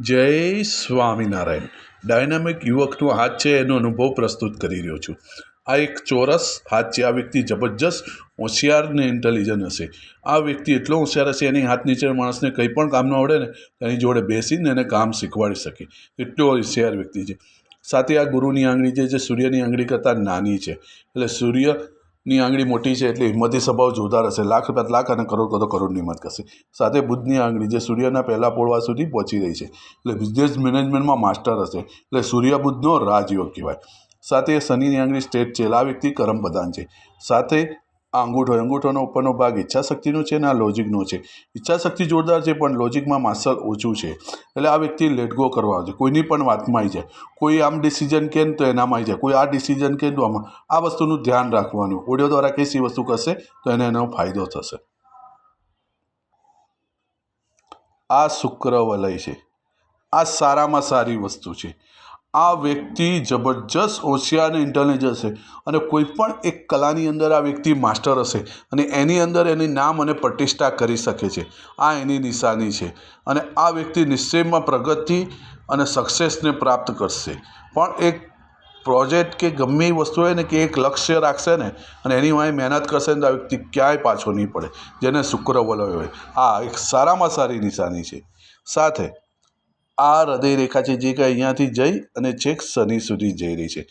જય સ્વામિનારાયણ. ડાયનામિક યુવકનો હાથ છે એનો અનુભવ પ્રસ્તુત કરી રહ્યો છું. આ એક ચોરસ હાથ છે, આ વ્યક્તિ જબરજસ્ત હોશિયાર ને ઇન્ટેલિજન્ટ હશે. આ વ્યક્તિ એટલો હોશિયાર હશે, એની હાથ નીચે માણસને કંઈ પણ કામ ન આવડે ને એની જોડે બેસીને એને કામ શીખવાડી શકે. એટલો હોશિયાર વ્યક્તિ છે. સાથે આ ગુરુની આંગળી જે છે સૂર્યની આંગળી કરતાં નાની છે. એટલે સૂર્યની આંગળી મોટી છે એટલે હિંમતી સ્વભાવ જોરદાર હશે. લાખ રૂપિયા લાખ અને કરોડ કરતો કરોડની હિંમત કરશે. સાથે બુધની આંગળી જે સૂર્યના પહેલા પોળવા સુધી પહોંચી રહી છે. એટલે બિઝનેસ મેનેજમેન્ટમાં માસ્ટર હશે. એટલે સૂર્ય બુધનો રાજયોગ કહેવાય. સાથે શનિની આંગળી સ્ટેટ છે. એટલે આ વ્યક્તિ કરમ છે. સાથે આ અંગૂઠો અંગૂઠોનો ઉપરનો ભાગ ઈચ્છાશક્તિનો છે અને આ લોજિકનો છે. ઈચ્છાશક્તિ જોરદાર છે, પણ લોજિકમાં માસલ ઓછું છે. એટલે આ વ્યક્તિ લેટગો કરવા છે. કોઈની પણ વાતમાં આવી જાય કોઈ આમ ડિસિઝન કે તો એનામાં આવી જાય કોઈ આ ડિસિઝન કે તો આમાં. આ વસ્તુનું ધ્યાન રાખવાનું. ઓડિયો દ્વારા કઈ વસ્તુ કરશે, તો એને એનો ફાયદો થશે. આ શુક્ર વલય છે. આ સારામાં સારી વસ્તુ છે. આ વ્યક્તિ જબરજસ્ત હોશિયાર અને ઇન્ટેલિજન્સ છે. અને કોઈ પણ એક કલાની અંદર આ વ્યક્તિ માસ્ટર હશે અને એની અંદર એની નામ અને પ્રતિષ્ઠા કરી શકે છે. આ એની નિશાની છે અને આ વ્યક્તિ નિશ્ચયમાં પ્રગતિ અને સક્સેસને પ્રાપ્ત કરશે. પણ એક પ્રોજેક્ટ કે ગમે એ વસ્તુ હોય ને કે એક લક્ષ્ય રાખશે ને અને એની વાંહે મહેનત કરશે ને તો આ વ્યક્તિ ક્યાંય પાછો નહીં પડે. જેને શુક્ર વલય હોય. આ એક સારામાં સારી નિશાની છે. સાથે આ હૃદયરેખા છે જે કે અહીંયાથી જઈ અને છેક શનિ સુધી જઈ રહી છે.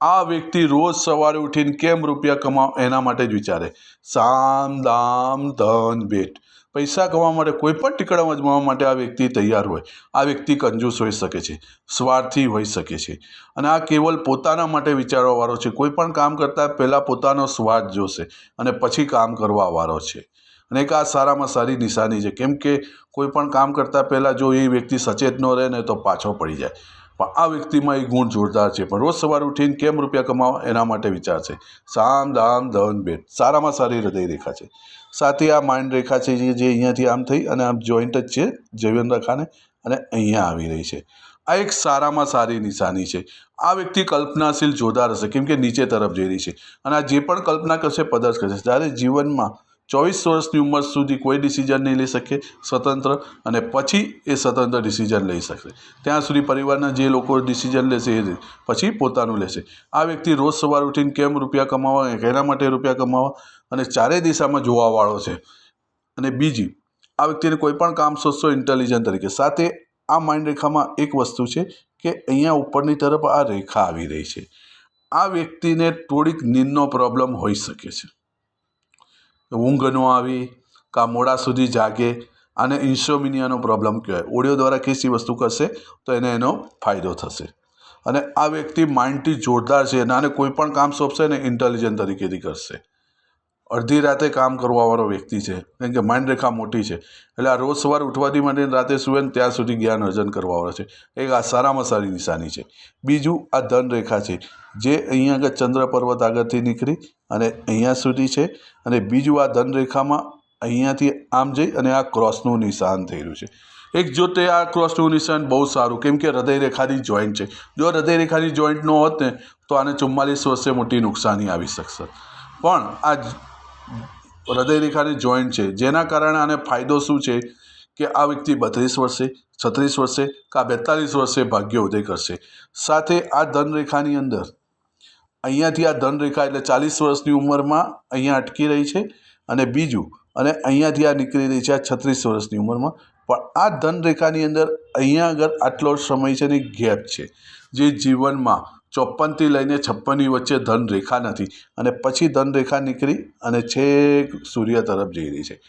આ વ્યક્તિ રોજ સવારે ઉઠીને કેમ રૂપિયા કમાવ એના માટે જ વિચારે. સામ દામ ધન ભેટ. પૈસા કમાવા માટે કોઈ પણ ટીકડા અજમાવવા માટે આ વ્યક્તિ તૈયાર હોય. આ વ્યક્તિ કંજૂસ હોઈ શકે છે, સ્વાર્થી હોઈ શકે છે. અને આ કેવલ પોતાના માટે વિચારવાવાળો છે. કોઈ પણ કામ કરતાં પહેલાં પોતાનો સ્વાર્થ જોશે અને પછી કામ કરવાવાળો છે. અને એક આ સારામાં સારી નિશાની છે. કેમ કે કોઈ પણ કામ કરતાં પહેલાં જો એ વ્યક્તિ સચેત ન રહે ને તો પાછો પડી જાય. પણ આ વ્યક્તિમાં એ ગુણ જોરદાર છે. પણ રોજ સવારે ઉઠીને કેમ રૂપિયા કમાવા? એના માટે વિચાર છે. સામ દામ ધન ભેટ સારામાં સારી હૃદય રેખા છે. સાથે આ માઇન્ડ રેખા છે જે અહીંયાથી આમ થઈ અને આમ જોઈન્ટ જ છે જીવન રેખાને અને અહીંયા આવી રહી છે. આ એક સારામાં સારી નિશાની છે. આ વ્યક્તિ કલ્પનાશીલ જોરદાર હશે. કેમ કે નીચે તરફ જઈ રહી છે. અને આ જે પણ કલ્પના કરશે, પદાર્થ કરશે. જ્યારે જીવનમાં ચોવીસ વર્ષની ઉંમર સુધી કોઈ ડિસિઝન નહીં લઈ શકે, સ્વતંત્ર અને પછી એ સ્વતંત્ર ડિસિઝન લઈ શકશે. ત્યાં સુધી પરિવારના જે લોકો ડિસિઝન લેશે એ પછી પોતાનું લેશે. આ વ્યક્તિ રોજ સવાર ઉઠીને કેમ રૂપિયા કમાવા એના માટે રૂપિયા કમાવા? અને ચારેય દિશામાં જોવાવાળો છે. અને બીજી, આ વ્યક્તિને કોઈ પણ કામ સોચશો ઇન્ટેલિજન્ટ તરીકે. સાથે આ માઇન્ડ રેખામાં એક વસ્તુ છે કે અહીંયા ઉપરની તરફ આ રેખા આવી રહી છે. આ વ્યક્તિને થોડીક નીંદનો પ્રોબ્લેમ હોઈ શકે છે. ઊંઘ ન આવી, કાં મોડા સુધી જાગે આને ઇન્સોમિનિયાનો પ્રોબ્લેમ કહેવાય. ઓડિયો દ્વારા કીસી વસ્તુ કરશે તો એને એનો ફાયદો થશે. અને આ વ્યક્તિ માઇન્ડથી જોરદાર છે અને આને કોઈ પણ કામ સોંપશે ને ઇન્ટેલિજન્ટ તરીકેથી કરશે. અડધી રાતે કામ કરવાવાળો વ્યક્તિ છે, કેમ કે માઇન્ડ રેખા મોટી છે. એટલે આ રોજ સવારે ઉઠવાથી માટે રાતે સુવે ને ત્યાં સુધી જ્ઞાન અર્જન કરવાવાળો છે. એક આ સારામાં સારી નિશાની છે. બીજું આ ધન રેખા છે, જે અહીંયા આગળ ચંદ્ર પર્વત આગળથી નીકળી અને અહીંયા સુધી છે અને બીજું આ ધન રેખામાં અહીંયાથી આમ જઈ અને આ ક્રોસનું નિશાન રહ્યું છે. એક જો તે આ ક્રોસનું નિશાન બહુ સારું, કેમ કે હૃદયરેખાની જોઈન્ટ છે. જો હૃદય રેખાની જોઈન્ટ ન હોત ને, તો આને ચુમ્માલીસ વર્ષે મોટી નુકસાની આવી શકશે. પણ આ હૃદય રેખાની જોઈન્ટ છે. જેના કારણે આને ફાયદો શું છે કે આ વ્યક્તિ બત્રીસ વર્ષે, છત્રીસ વર્ષે કાં બેતાલીસ વર્ષે ભાગ્ય ઉદય કરશે. સાથે આ ધનરેખાની અંદર, અહીંયાથી આ ધનરેખા એટલે ચાલીસ વર્ષની ઉંમરમાં અહીંયા અટકી રહી છે અને બીજું, અને અહીંયાથી આ નીકળી રહી છે આ છત્રીસ વર્ષની ઉંમરમાં. પણ આ ધનરેખાની અંદર અહીંયા આગળ આટલો સમય છે ને ગેપ છે. જે જીવનમાં ચોપનથી લઈને છપ્પનની વચ્ચે ધનરેખા નથી. અને પછી ધનરેખા નીકળી અને છેક સૂર્ય તરફ જઈ રહી છે.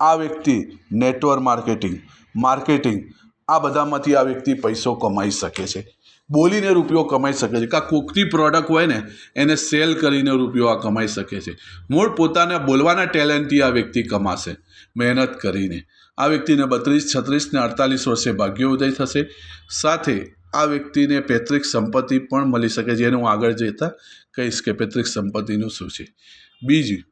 આ વ્યક્તિ નેટવર્ક માર્કેટિંગ માર્કેટિંગ, આ બધામાંથી આ વ્યક્તિ પૈસો કમાઈ શકે છે. બોલીને રૂપિયો કમાઈ શકે છે. કાં કોકની પ્રોડક્ટ હોય ને, એને સેલ કરીને રૂપિયો આ કમાઈ શકે છે. મૂળ પોતાના બોલવાના ટેલેન્ટથી આ વ્યક્તિ કમાશે, મહેનત કરીને. આ વ્યક્તિને બત્રીસ છત્રીસ ને અડતાલીસ વર્ષે ભાગ્યોદય થશે. સાથે આ વ્યક્તિને પૈતૃક સંપત્તિ પણ મળી શકે જેને હું આગળ જતા કહીશ કે પૈતૃક સંપત્તિનું શું છે. બીજી,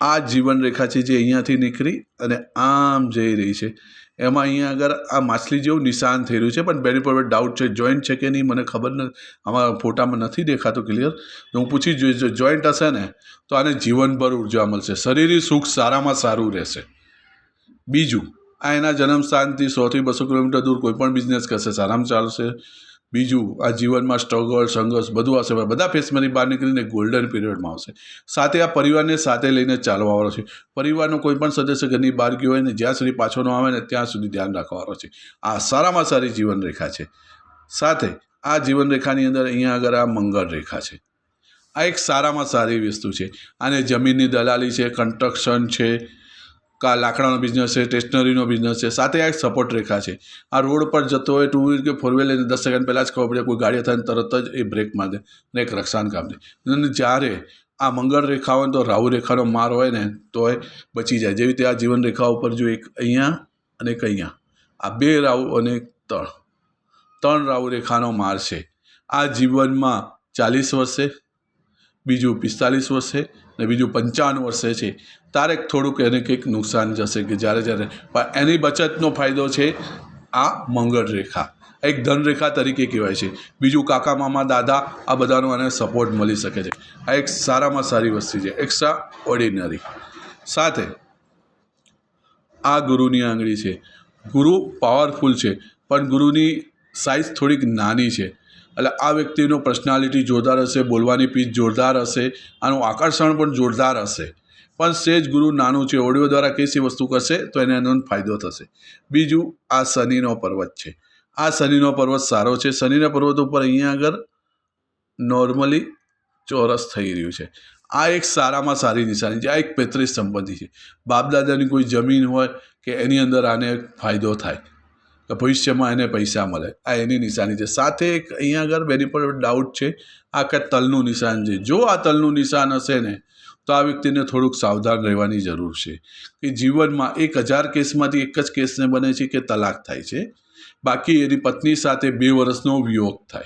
આ જીવન રેખા છે જે અહીંયાથી નીકળી અને આમ જઈ રહી છે. એમાં અહીંયા આગળ આ માછલી જેવું નિશાન થઈ રહ્યું છે, પણ બેની પર ડાઉટ છે જોઈન્ટ છે કે નહીં, મને ખબર નથી આમાં ફોટામાં નથી દેખાતું ક્લિયર તો હું પૂછી જોઈશ, જો જોઈન્ટ હશે ને, તો આને જીવનભર ઊર્જા મળશે. શરીરી સુખ સારામાં સારું રહેશે. બીજું આ એના જન્મ સ્થાનથી સોથી બસો કિલોમીટર દૂર કોઈ પણ બિઝનેસ કરશે, સારામાં ચાલશે. બીજું, આ જીવનમાં સ્ટ્રગલ સંઘર્ષ, બધું આવશે. બધા ફેસમાંથી બહાર નીકળીને ગોલ્ડન પીરિયડમાં આવશે. સાથે આ પરિવારને સાથે લઈને ચાલવાવાળો છે. પરિવારનો કોઈ પણ સદસ્ય ઘરની બહાર ગયો હોય ને, જ્યાં સુધી પાછો ન આવે ને, ત્યાં સુધી ધ્યાન રાખવાવાળો છે. આ સારામાં સારી જીવન રેખા છે. સાથે, આ જીવન રેખાની અંદર અહીંયા આગળ આ મંગળ રેખા છે. આ એક સારામાં સારી વસ્તુ છે. આને જમીનની દલાલી છે કન્સ્ટ્રક્શન છે કા લાકડાનો બિઝનેસ છે સ્ટેશનરીનો બિઝનેસ છે, સાથે આ એક સપોર્ટ રેખા છે. આ રોડ પર જતો હોય ટુ વ્હીલર કે ફોર વ્હીલર દસ સેકન્ડ પહેલાં જ ખબર પડે કોઈ ગાડી થાય તરત જ એ બ્રેક મારે અને એક રક્ષાન કામ દે અને જ્યારે આ મંગળ રેખા હોય તો રાહુ રેખાનો માર હોય ને તો એ બચી જાય. જેવી રીતે આ જીવન રેખા ઉપર જો એક અહીંયા અને એક અહીંયા. આ બે રાહુ અને ત્રણ ત્રણ રાહુ રેખાનો માર છે. આ જીવનમાં ચાલીસ વર્ષે બીજું પિસ્તાલીસ વર્ષે ને બીજું પંચાવન વર્ષે છે. તારે થોડુંક એને કંઈક નુકસાન જશે કે જ્યારે જ્યારે. પણ એની બચતનો ફાયદો છે આ મંગળ રેખા. એક ધનરેખા તરીકે કહેવાય છે. બીજું કાકા, મામા, દાદા, આ બધાનો એને સપોર્ટ મળી શકે છે. આ એક સારામાં સારી વસ્તુ છે. એક્સ્ટ્રા ઓર્ડિનરી સાથે આ ગુરુની આંગળી છે. ગુરુ પાવરફુલ છે, પણ ગુરુની સાઇઝ થોડીક નાની છે. એટલે આ વ્યક્તિનો પર્સનાલિટી જોરદાર હશે, બોલવાની પીચ જોરદાર હશે, આનું આકર્ષણ પણ જોરદાર હશે. પણ સેજ ગુરુ નાનું છે, ઓડિયો દ્વારા કઈ વસ્તુ કરશે, તો એને એનો ફાયદો થશે. બીજું, આ શનિનો પર્વત છે. આ શનિનો પર્વત સારો છે. શનિના પર્વત ઉપર અહીંયા આગળ નોર્મલી ચોરસ થઈ રહ્યું છે. આ એક સારામાં સારી નિશાની છે. આ એક પૈત્રીસ સંપત્તિ છે. બાપદાદાની કોઈ જમીન હોય કે એની અંદર આને ફાયદો થાય. કે ભવિષ્યમાં એને પૈસા મળે. આ એની નિશાની છે. સાથે એક અહીંયા આગળ બેની પર ડાઉટ છે. આ કે તલનું નિશાન છે. જો આ તલનું નિશાન હશે ને, તો આ વ્યક્તિને થોડુંક સાવધાન રહેવાની જરૂર છે. કે જીવનમાં એક હજાર કેસમાંથી એક જ કેસને બને છે કે તલાક થાય છે. બાકી એની પત્ની સાથે બે વર્ષનો વિયોગ થાય.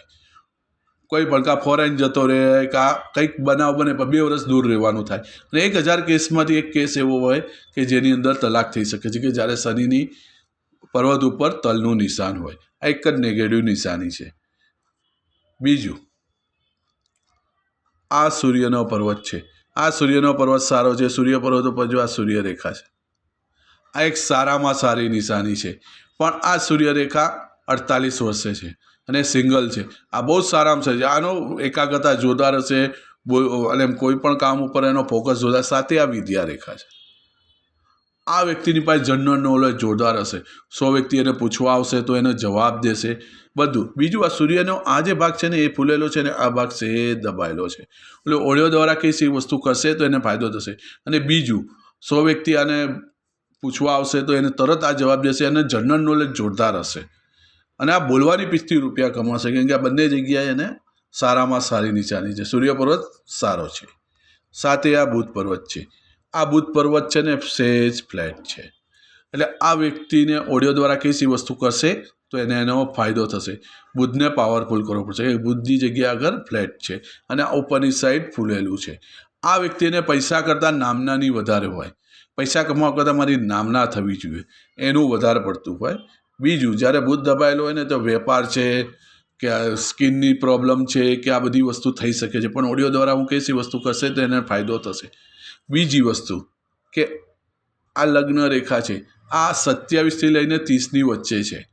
કોઈ પણ કાં ફોરેન જતો રહે, કાં કંઈક બનાવ બને, પણ બે વર્ષ દૂર રહેવાનું થાય. અને એક હજાર કેસમાંથી એક કેસ એવો હોય કે જેની અંદર તલાક થઈ શકે છે કે જ્યારે શનિની પર્વત ઉપર તલનું નિશાન હોય. આ એક જ નેગેટિવ નિશાની છે. બીજું, આ સૂર્યનો પર્વત છે. આ સૂર્યનો પર્વત સારો છે. સૂર્ય પર્વત ઉપર જો આ સૂર્યરેખા છે. આ એક સારામાં સારી નિશાની છે. પણ આ સૂર્યરેખા અડતાલીસ વર્ષે છે અને સિંગલ છે. આ બહુ જ સારામાં સારી છે. આનો એકાગ્રતા જોરદાર હશે. અને કોઈ પણ કામ ઉપર એનો ફોકસ જોરદાર સાથે આ વિદ્યા રેખા છે. આ વ્યક્તિની પાસે જનરલ નોલેજ જોરદાર હશે. સો વ્યક્તિ એને પૂછવા આવશે તો એને જવાબ દેશે. બધું. બીજું આ સૂર્યનો આ જે ભાગ છે ને એ ફૂલેલો છે ને આ ભાગ છે એ દબાયેલો છે. એટલે ઓડિયો દ્વારા કઈ સી વસ્તુ કરશે તો એને ફાયદો થશે. અને બીજું, સો વ્યક્તિ આને પૂછવા આવશે તો એને તરત આ જવાબ દેશે અને જનરલ નોલેજ જોરદાર હશે. અને આ બોલવાની પીચથી રૂપિયા કમાશે કેમ કે આ બંને જગ્યાએ એને સારામાં સારી નિશાની છે. સૂર્ય પર્વત સારો છે. સાથે આ બુધ પર્વત છે. આ બુધ પર્વત છે ને સેજ ફ્લેટ છે. એટલે આ વ્યક્તિને ઓડિયો દ્વારા કઈ સી વસ્તુ કરશે? તો એને એનો ફાયદો થશે. બુધને પાવરફુલ કરવો પડશે. એ બુધની જગ્યા આગળ ફ્લેટ છે અને આ ઉપરની સાઈડ ફૂલેલું છે. આ વ્યક્તિને પૈસા કરતાં નામનાની વધારે હોય. પૈસા કમાવા કરતાં મારી નામના થવી જોઈએ. એનું વધારે પડતું હોય. બીજું, જ્યારે બુધ દબાયેલો હોય ને તો વેપાર છે કે આ સ્કિનની પ્રોબ્લેમ છે કે આ બધી વસ્તુ થઈ શકે છે. પણ ઓડિયો દ્વારા હું કઈ વસ્તુ કરશે તો એને ફાયદો થશે. બીજી વસ્તુ કે આ લગ્ન રેખા છે. આ સત્યાવીસથી લઈને ત્રીસની વચ્ચે છે.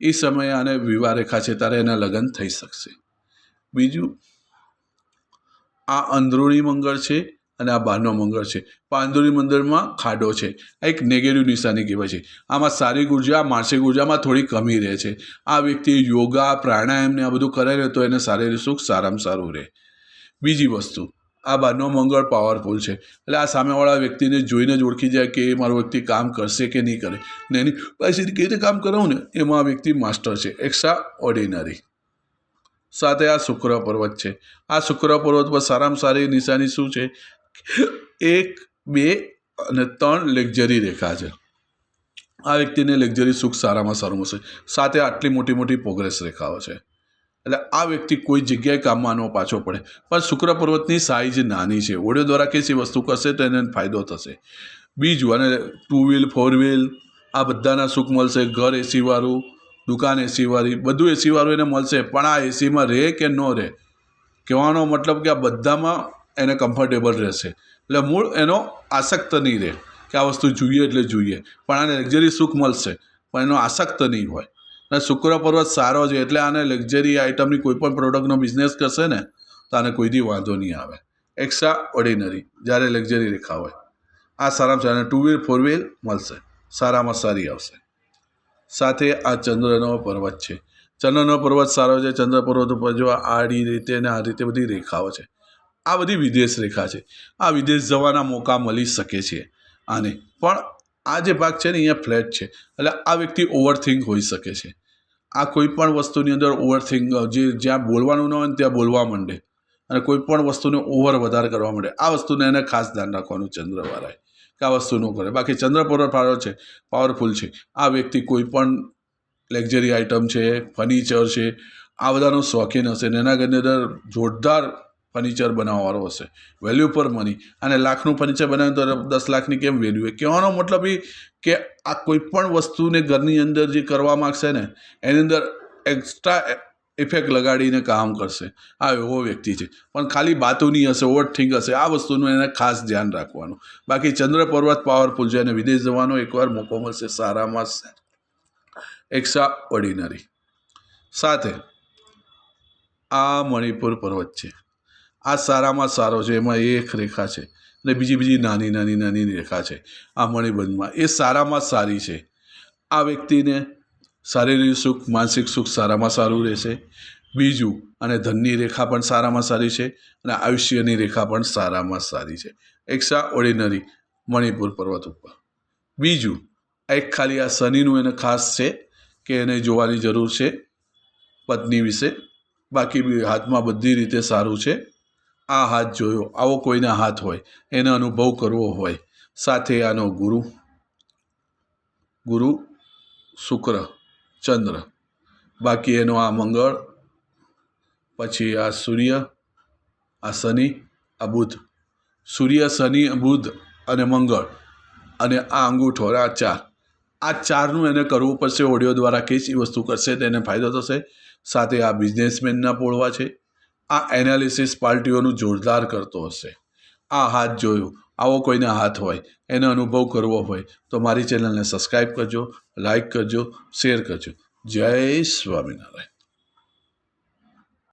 એ સમયે આને વિવાહ રેખા છે. ત્યારે એના લગ્ન થઈ શકશે. બીજું, આ અંદરૂણી મંગળ છે. અને આ બહારનો મંગળ છે. પાંદોરી મંદિરમાં ખાડો છે. આ એક નેગેટિવ નિશાની કહેવાય છે. આમાં શારીરિક ઊર્જા, માનસિક ઉર્જામાં થોડી કમી રહે છે. આ વ્યક્તિ યોગા, પ્રાણાયામ ને આ બધું કરે રહે તો એને શારીરિક સુખ સારામાં સારું રહે. બીજી વસ્તુ, આ બહારનો મંગળ પાવરફુલ છે. એટલે આ સામેવાળા વ્યક્તિને જોઈને જ ઓળખી જાય કે એ મારો વ્યક્તિ કામ કરશે કે નહીં કરે. ને એની પાસેથી કેવી રીતે કામ કરાવું ને, એમાં આ વ્યક્તિ માસ્ટર છે. એક્સ્ટ્રા ઓર્ડિનરી સાથે આ શુક્ર પર્વત છે. આ શુક્ર પર્વત પર સારામાં સારી નિશાની શું છે? એક, બે અને ત્રણ લેક્ઝરી રેખા છે. આ વ્યક્તિને લેક્ઝરી સુખ સારામાં સારું મળશે. સાથે આટલી મોટી મોટી પ્રોગ્રેસ રેખાઓ છે. એટલે આ વ્યક્તિ કોઈ જગ્યાએ કામમાં આનો પાછો પડે. પણ શુક્ર પર્વતની સાઇઝ નાની છે. ઓડિયો દ્વારા કઈ વસ્તુ કરશે તો એને ફાયદો થશે. બીજું, અને ટુ વ્હીલ ફોર વ્હીલ આ બધાના સુખ મળશે. ઘર એસીવાળું દુકાન એસીવાળી બધું એસીવાળું એને મળશે. પણ આ એસીમાં રહે કે ન રહે? કહેવાનો મતલબ કે આ બધામાં એને કમ્ફર્ટેબલ રહેશે. એટલે મૂળ એનો આસક્ત નહીં રહે કે આ વસ્તુ જોઈએ એટલે જોઈએ. પણ આને લક્ઝરી સુખ મળશે, પણ એનો આસક્ત નહીં હોય. અને શુક્ર પર્વત સારો છે એટલે આને લક્ઝરી આઇટમની કોઈ પણ પ્રોડક્ટનો બિઝનેસ કરશે ને, તો આને કોઈથી વાંધો નહીં આવે. એક્સ્ટ્રા ઓર્ડિનરી જ્યારે લક્ઝરી રેખા હોય. આ સારામાં સારા ટુ વ્હીલ ફોર વ્હીલ મળશે. સારામાં સારી આવશે. સાથે આ ચંદ્રનો પર્વત છે. ચંદ્રનો પર્વત સારો છે. ચંદ્ર પર્વત ઉપર જો આડી રીતે અને આ રીતે બધી રેખાઓ છે. આ બધી વિદેશ રેખા છે. આ વિદેશ જવાના મોકા મળી શકે છે. આને પણ આ જે ભાગ છે ને, અહીંયા ફ્લેટ છે. એટલે આ વ્યક્તિ ઓવરથિંક હોઈ શકે છે. આ કોઈ પણ વસ્તુની અંદર ઓવરથિંક, જે જ્યાં બોલવાનું ન હોય ને, ત્યાં બોલવા માંડે. અને કોઈ પણ વસ્તુને ઓવર વધારે કરવા માંડે. આ વસ્તુને એને ખાસ ધ્યાન રાખવાનું ચંદ્રવાળાએ કે આ વસ્તુ ન કરે. બાકી ચંદ્ર પર્વત છે પાવરફુલ છે. આ વ્યક્તિ કોઈ પણ લક્ઝરી આઇટમ છે ફર્નિચર છે, આ બધાનો શોખીન હશે ને, એના ઘરની અંદર જોરદાર ફર્નિચર બનાવવાવાળો હશે. વેલ્યુ પર મની અને લાખનું ફર્નિચર બનાવ્યું તો દસ લાખની કેમ વેલ્યુ એ કહેવાનો મતલબ એ કે આ કોઈપણ વસ્તુને ઘરની અંદર જે કરવા માગશે ને, એની અંદર એક્સ્ટ્રા ઇફેક્ટ લગાડીને કામ કરશે. આ એવો વ્યક્તિ છે. પણ ખાલી બાતુની હશે ઓવર થિંક હશે, આ વસ્તુનું એને ખાસ ધ્યાન રાખવાનું. બાકી ચંદ્ર, પર્વત પાવરફુલ છે અને વિદેશ જવાનો એકવાર મોકો મળશે સારામાં એક્સ્ટ્રા ઓર્ડિનરી સાથે આ મણિપુર પર્વત છે. આ સારામાં સારો છે, એમાં એક રેખા છે અને બીજી બીજી નાની નાની નાની રેખા છે, આ મણિબંધમાં એ સારામાં સારી છે. આ વ્યક્તિને શારીરિક સુખ, માનસિક સુખ સારામાં સારું રહેશે. બીજું, અને ધનની રેખા પણ સારામાં સારી છે અને આયુષ્યની રેખા પણ સારામાં સારી છે. એક્સ્ટ્રા ઓર્ડિનરી મણિપુર પર્વત ઉપર. બીજું એક ખાલી આ શનિનું એને ખાસ છે કે એને જોવાની જરૂર છે પત્ની વિશે. બાકી હાથમાં બધી રીતે સારું છે. આ હાથ જોયો. આવો કોઈના હાથ હોય, એનો અનુભવ કરવો હોય. સાથે આનો ગુરુ ગુરુ શુક્ર, ચંદ્ર. બાકી એનો આ મંગળ, પછી આ સૂર્ય, આ શનિ, આ બુધ. સૂર્ય, શનિ, બુધ અને મંગળ અને આ અંગૂઠો આ ચાર. આ ચારનું એને કરવું પડશે. ઓડિયો દ્વારા કઈ વસ્તુ કરશે તેને ફાયદો થશે. સાથે આ બિઝનેસમેનના પોળવા છે. આ એનાલિસિસ પાર્ટીઓનું જોરદાર કરતો હશે. આ હાથ જોયું, આવો કોઈના હાથ હોય, એનો અનુભવ કરવો હોય, તો મારી ચેનલને સબસ્ક્રાઈબ કરજો લાઈક કરજો, શેર કરજો. જય સ્વામિનારાયણ.